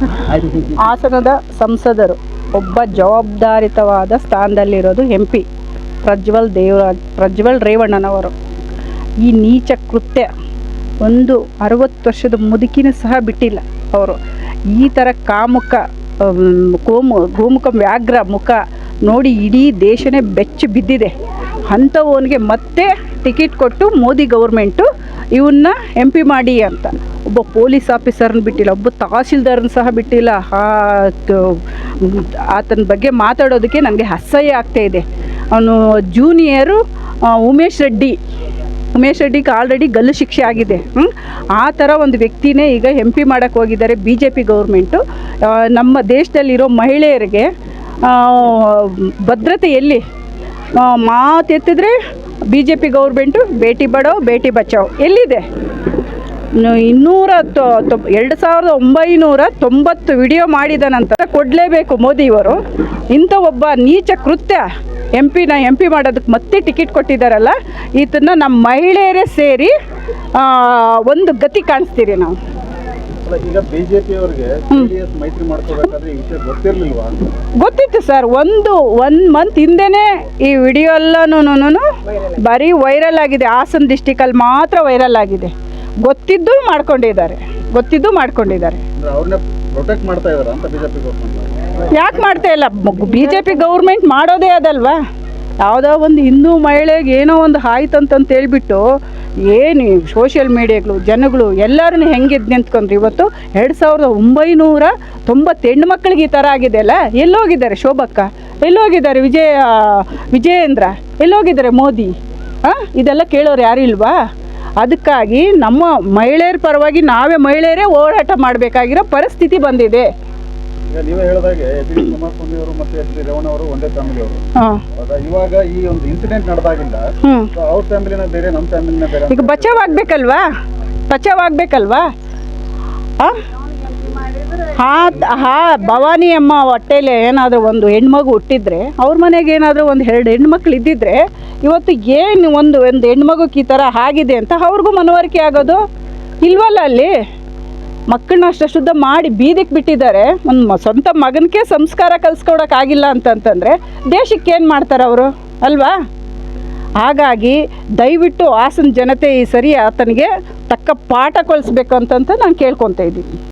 ಹಾಸನದ ಸಂಸದರು, ಒಬ್ಬ ಜವಾಬ್ದಾರಿತವಾದ ಸ್ಥಾನದಲ್ಲಿರೋದು ಎಂ ಪಿ ಪ್ರಜ್ವಲ್ ದೇವರಾಜ್, ಪ್ರಜ್ವಲ್ ರೇವಣ್ಣನವರು. ಈ ನೀಚ ಕೃತ್ಯ ಒಂದು ಅರವತ್ತು ವರ್ಷದ ಮುದುಕಿನ ಸಹ ಬಿಟ್ಟಿಲ್ಲ ಅವರು. ಈ ಥರ ಕಾಮುಕ ಗೋಮು, ಗೋಮುಖ ವ್ಯಾಘ್ರ ಮುಖ ನೋಡಿ ಇಡೀ ದೇಶನೇ ಬೆಚ್ಚ ಬಿದ್ದಿದೆ. ಅಂಥವನಿಗೆ ಮತ್ತೆ ಟಿಕೆಟ್ ಕೊಟ್ಟು ಮೋದಿ ಗೌರ್ಮೆಂಟು ಇವನ್ನ ಎಂ ಪಿ ಮಾಡಿ ಅಂತ. ಒಬ್ಬ ಪೊಲೀಸ್ ಆಫೀಸರ್ನ ಬಿಟ್ಟಿಲ್ಲ, ಒಬ್ಬ ತಹಸೀಲ್ದಾರ್ನ ಸಹ ಬಿಟ್ಟಿಲ್ಲ. ಆತನ ಬಗ್ಗೆ ಮಾತಾಡೋದಕ್ಕೆ ನನಗೆ ಅಸಹ್ಯ ಆಗ್ತಾ ಇದೆ. ಅವನು ಜೂನಿಯರು ಉಮೇಶ್ ರೆಡ್ಡಿ. ಉಮೇಶ್ ರೆಡ್ಡಿಗೆ ಆಲ್ರೆಡಿ ಗಲ್ಲು ಶಿಕ್ಷೆ ಆಗಿದೆ? ಆ ಥರ ಒಂದು ವ್ಯಕ್ತಿನೇ ಈಗ ಎಂ ಪಿ ಮಾಡೋಕ್ಕೆ ಹೋಗಿದ್ದಾರೆ ಬಿ ಜೆ ಪಿ ಗೌರ್ಮೆಂಟು ನಮ್ಮ ದೇಶದಲ್ಲಿರೋ ಮಹಿಳೆಯರಿಗೆ ಭದ್ರತೆ ಎಲ್ಲಿ? ಮಾತೆತ್ತಿದ್ರೆ ಬಿ ಜೆ ಪಿ ಗೌರ್ಮೆಂಟು ಬೇಟಿ ಬಡೋ ಬೇಟಿ ಬಚಾವ್ ಎಲ್ಲಿದೆ? ಇನ್ನು ಇನ್ನೂರ ತೊ ಎರಡು ಸಾವಿರದ ಒಂಬೈನೂರ ತೊಂಬತ್ತು ವಿಡಿಯೋ ಮಾಡಿದ ನಂತರ ಕೊಡಲೇಬೇಕು ಮೋದಿಯವರು ಇಂಥ ಒಬ್ಬ ನೀಚ ಕೃತ್ಯ ಎಂ ಪಿನ ಎಂ ಪಿ ಮಾಡೋದಕ್ಕೆ ಮತ್ತೆ ಟಿಕೆಟ್ ಕೊಟ್ಟಿದ್ದಾರಲ್ಲ ಇದನ್ನು ನಮ್ಮ ಮಹಿಳೆಯರೇ ಸೇರಿ ಒಂದು ಗತಿ ಕಾಣಿಸ್ತೀರಿ ನಾವು. ಈಗ ಬಿಜೆಪಿ ಅವರಿಗೆ ಜೆಡಿಎಸ್ ಮೈತ್ರಿ ಮಾಡ್ಕೋಬೇಕಾದ್ರೆ ಈ ವಿಷಯ ಗೊತ್ತಿರ್ಲಿಲ್ವಾ? ಗೊತ್ತಿತ್ತು ಸರ್ ಒಂದು ಒನ್ ಮಂತ್ ಹಿಂದೆನೆ ಈ ವಿಡಿಯೋ ಎಲ್ಲನೂ ಬರೀ ವೈರಲ್ ಆಗಿದೆ. ಹಾಸನ ಡಿಸ್ಟಿಕಲ್ಲಿ ಮಾತ್ರ ವೈರಲ್ ಆಗಿದೆ. ಗೊತ್ತಿದ್ದು ಮಾಡ್ಕೊಂಡಿದ್ದಾರೆ. ಗೊತ್ತಿದ್ದು ಮಾಡ್ಕೊಂಡಿದ್ದಾರೆ. ಪ್ರೊಟೆಕ್ಟ್ ಮಾಡ್ತಾ ಅಂತ ಬಿಜೆಪಿ ಯಾಕೆ ಮಾಡ್ತಾ ಇಲ್ಲ? ಬಿಜೆಪಿ ಗೌರ್ಮೆಂಟ್ ಮಾಡೋದೇ ಅದಲ್ವಾ? ಯಾವುದೋ ಒಂದು ಹಿಂದೂ ಮಹಿಳೆಗೆ ಏನೋ ಒಂದು ಆಯ್ತು ಅಂತಂತ ಹೇಳ್ಬಿಟ್ಟು ಏನು ಸೋಷಿಯಲ್ ಮೀಡಿಯಾಗಳು ಜನಗಳು ಎಲ್ಲರೂ ಹೆಂಗೆ ಎದ್ದು ನಿಂತ್ಕೊಂಡ್ರು ಇವತ್ತು? ಎರಡು ಸಾವಿರದ ಒಂಬೈನೂರ ತೊಂಬತ್ತೆಂಟು ಮಕ್ಕಳಿಗೆ ಈ ಥರ ಆಗಿದೆಯಲ್ಲ ಎಲ್ಲೋಗಿದ್ದಾರೆ ಶೋಭಕ್ಕ? ಎಲ್ಲೋಗಿದ್ದಾರೆ ವಿಜಯ, ವಿಜಯೇಂದ್ರ? ಎಲ್ಲೋಗಿದ್ದಾರೆ ಮೋದಿ? ಹಾಂ ಇದೆಲ್ಲ ಕೇಳೋರು ಯಾರು ಇಲ್ವಾ? ಅದಕ್ಕಾಗಿ ನಮ್ಮ ಮಹಿಳೆಯರ ಪರವಾಗಿ ನಾವೇ ಮಹಿಳೆಯರೇ ಹೋರಾಟ ಮಾಡಬೇಕಾಗಿರೋ ಪರಿಸ್ಥಿತಿ ಬಂದಿದೆ. ಈಗ ನೀವೇ ಹೇಳಿದಾಗೆ ಎಚ್ ಡಿ ಕುಮಾರಸ್ವಾಮಿ ಅವರು ಮತ್ತೆ ಎಚ್ ಡಿ ರೇವಣ್ಣ ಅವರು ಒಂದೇ ಫ್ಯಾಮಿಲಿ ಅವರು. ಹಾಂ. ಹೌದಾ ಇವಾಗ ಈ ಒಂದು ಇನ್ಸಿಡೆಂಟ್ ನಡೆದಾಗಿಂದ ಸೊ ಅವ್ರ ಫ್ಯಾಮಿಲಿನ ಬೇರೆ ನಮ್ಮ ಫ್ಯಾಮಿಲಿನ ಬೇರೆ ಅಂತ ಈಗ ಬಚಾವ್ ಆಗ್ಬೇಕಲ್ವಾ ಬಚಾವ್ ಆಗ್ಬೇಕಲ್ವಾ? ಹಾ ಹಾ ಭವಾನಿ ಅಮ್ಮ ಹೊಟ್ಟೆಲಿ ಏನಾದರೂ ಒಂದು ಹೆಣ್ಮಗು ಹುಟ್ಟಿದ್ರೆ ಅವ್ರ ಮನೆಗೆ ಏನಾದರೂ ಒಂದು ಎರಡು ಹೆಣ್ಮಕ್ಳು ಇದ್ದಿದ್ರೆ ಇವತ್ತು ಏನು ಒಂದು ಒಂದು ಹೆಣ್ಮಗುಗೆ ಈ ಥರ ಆಗಿದೆ ಅಂತ ಅವ್ರಿಗೂ ಮನವರಿಕೆ ಆಗೋದು ಇಲ್ವಲ್ಲ ಅಲ್ಲಿ? ಮಕ್ಕಳನ್ನ ಅಷ್ಟು ಶುದ್ಧ ಮಾಡಿ ಬೀದಿಗೆ ಬಿಟ್ಟಿದ್ದಾರೆ. ಒಂದು ಸ್ವಂತ ಮಗನಿಗೆ ಸಂಸ್ಕಾರ ಕಲಿಸ್ಕೊಡೋಕ್ಕಾಗಿಲ್ಲ ಅಂತಂತಂದರೆ ದೇಶಕ್ಕೆ ಏನು ಮಾಡ್ತಾರೆ ಅವರು? ಅಲ್ವಾ? ಹಾಗಾಗಿ ದಯವಿಟ್ಟು ಹಾಸನ ಜನತೆ ಈ ಸರಿ ಆತನಿಗೆ ತಕ್ಕ ಪಾಠ ಕಲಿಸ್ಬೇಕು ಅಂತಂತ ನಾನು ಕೇಳ್ಕೊತಾ ಇದ್ದೀನಿ.